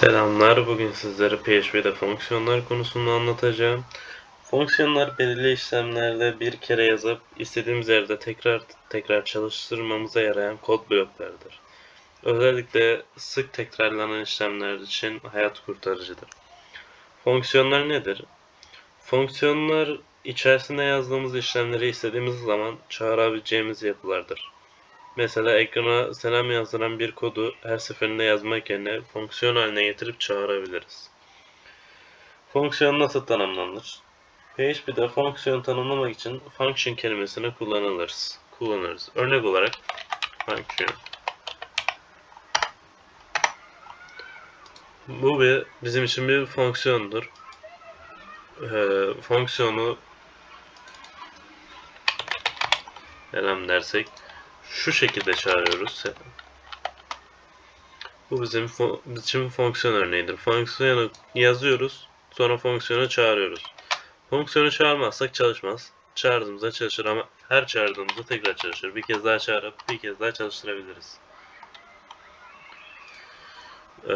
Selamlar. Bugün sizlere PHP'de fonksiyonlar konusunu anlatacağım. Fonksiyonlar belirli işlemlerde bir kere yazıp istediğimiz yerde tekrar tekrar çalıştırmamıza yarayan kod bloklarıdır. Özellikle sık tekrarlanan işlemler için hayat kurtarıcıdır. Fonksiyonlar nedir? Fonksiyonlar içerisinde yazdığımız işlemleri istediğimiz zaman çağırabileceğimiz yapılardır. Mesela ekrana selam yazdıran bir kodu her seferinde yazmak yerine fonksiyon haline getirip çağırabiliriz. Fonksiyon nasıl tanımlanır? PHP'de fonksiyon tanımlamak için function kelimesini kullanırız. kullanırız. Örnek olarak function. Bu bir bizim için bir fonksiyondur. Ee, fonksiyonu selam dersek şu şekilde çağırıyoruz. Bu bizim fo- bizim fonksiyon örneğidir. Fonksiyonu yazıyoruz. Sonra fonksiyonu çağırıyoruz. Fonksiyonu çağırmazsak çalışmaz. Çağırdığımızda çalışır ama her çağırdığımızda tekrar çalışır. Bir kez daha çağırıp bir kez daha çalıştırabiliriz. Ee,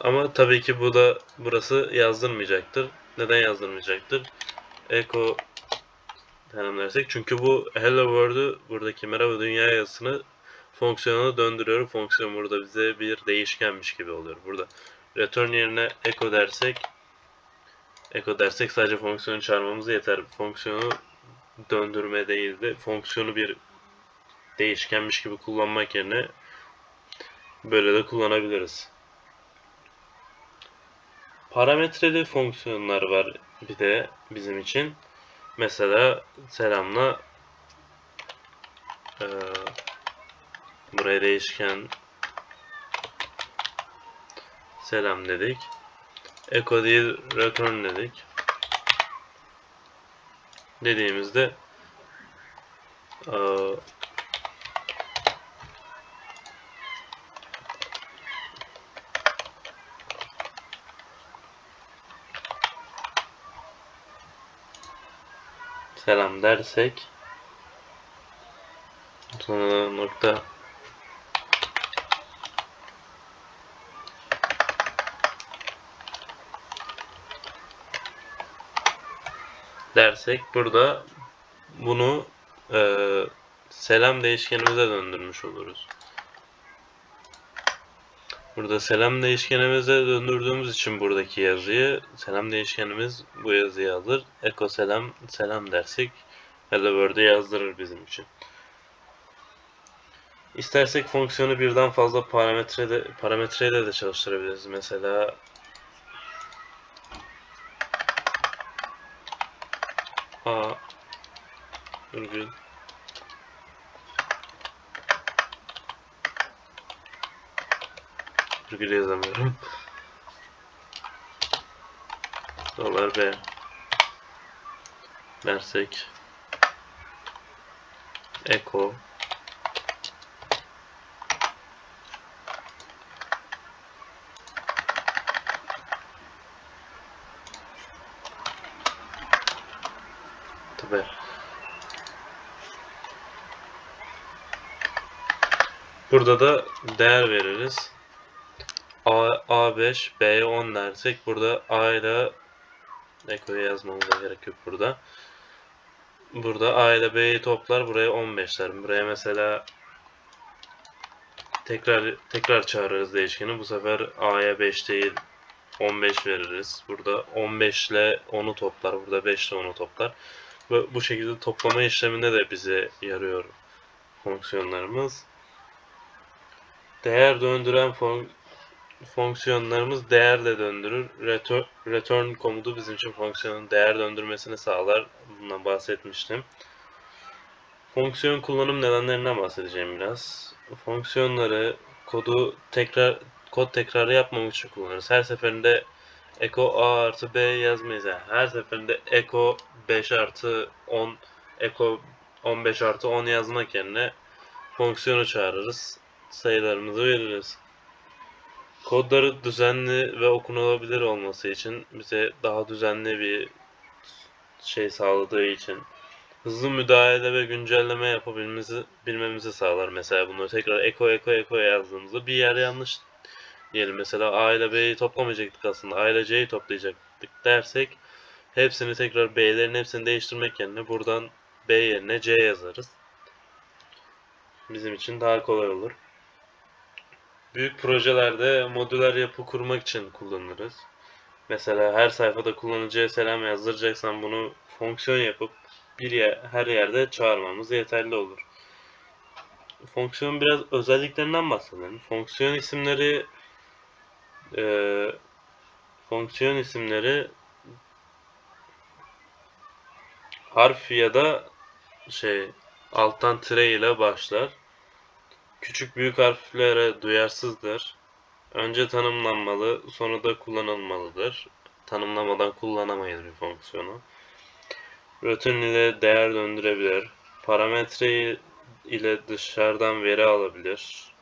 ama tabii ki bu da burası yazdırmayacaktır. Neden yazdırmayacaktır? Echo tanımlarsak. Çünkü bu hello world'ü buradaki merhaba dünya yazısını fonksiyona döndürüyor. Fonksiyon burada bize bir değişkenmiş gibi oluyor. Burada return yerine echo dersek echo dersek sadece fonksiyonu çağırmamız yeter. Fonksiyonu döndürme değil de fonksiyonu bir değişkenmiş gibi kullanmak yerine böyle de kullanabiliriz. Parametreli fonksiyonlar var bir de bizim için. Mesela selamla eee buraya değişken selam dedik. Echo değil return dedik. Dediğimizde eee selam dersek nokta dersek burada bunu e, selam değişkenimize döndürmüş oluruz. Burada selam değişkenimize döndürdüğümüz için buradaki yazıyı selam değişkenimiz bu yazıyı alır. Eko selam selam dersek Hello World'e yazdırır bizim için. İstersek fonksiyonu birden fazla parametrede parametreyle de çalıştırabiliriz. Mesela a virgül virgül yazamıyorum. Dolar B dersek echo Tabii. Burada da değer veririz. A, A5, B'ye 10 dersek burada A ile Eko'ya yazmamıza gerek yok burada. Burada A ile B'yi toplar buraya 15 derim. Buraya mesela tekrar tekrar çağırırız değişkeni. Bu sefer A'ya 5 değil 15 veririz. Burada 15 ile 10'u toplar. Burada 5 ile 10'u toplar. Ve bu şekilde toplama işleminde de bize yarıyor fonksiyonlarımız. Değer döndüren fon fonksiyonlarımız değer de döndürür. Return, return komutu bizim için fonksiyonun değer döndürmesini sağlar. Bundan bahsetmiştim. Fonksiyon kullanım nedenlerinden bahsedeceğim biraz. Fonksiyonları kodu tekrar kod tekrarı yapmamak için kullanırız. Her seferinde echo a artı b yazmayız. Yani her seferinde echo 5 artı 10 echo 15 artı 10 yazmak yerine fonksiyonu çağırırız. Sayılarımızı veririz. Kodları düzenli ve okunulabilir olması için bize daha düzenli bir şey sağladığı için hızlı müdahale ve güncelleme yapabilmemizi bilmemizi sağlar. Mesela bunu tekrar eko eko eko yazdığımızda bir yer yanlış diyelim. Mesela A ile B'yi toplamayacaktık aslında. A ile C'yi toplayacaktık dersek hepsini tekrar B'lerin hepsini değiştirmek yerine buradan B yerine C yazarız. Bizim için daha kolay olur. Büyük projelerde modüler yapı kurmak için kullanırız. Mesela her sayfada kullanıcıya selam yazdıracaksan bunu fonksiyon yapıp bir yer, her yerde çağırmamız yeterli olur. Fonksiyonun biraz özelliklerinden bahsedelim. Fonksiyon isimleri eee, fonksiyon isimleri harf ya da şey alttan tire ile başlar. Küçük büyük harflere duyarsızdır. Önce tanımlanmalı, sonra da kullanılmalıdır. Tanımlamadan kullanamayız bir fonksiyonu. Return ile değer döndürebilir. Parametre ile dışarıdan veri alabilir.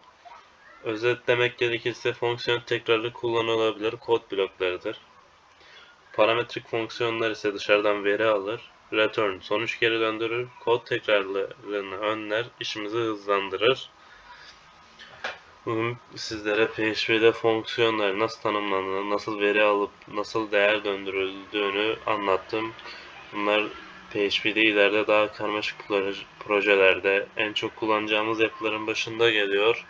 Özetlemek gerekirse fonksiyon tekrarlı kullanılabilir kod bloklarıdır. Parametrik fonksiyonlar ise dışarıdan veri alır. Return sonuç geri döndürür. Kod tekrarlarını önler, işimizi hızlandırır. Bugün sizlere PHP'de fonksiyonlar nasıl tanımlandığını, nasıl veri alıp nasıl değer döndürüldüğünü anlattım. Bunlar PHP'de ileride daha karmaşık proje- projelerde en çok kullanacağımız yapıların başında geliyor.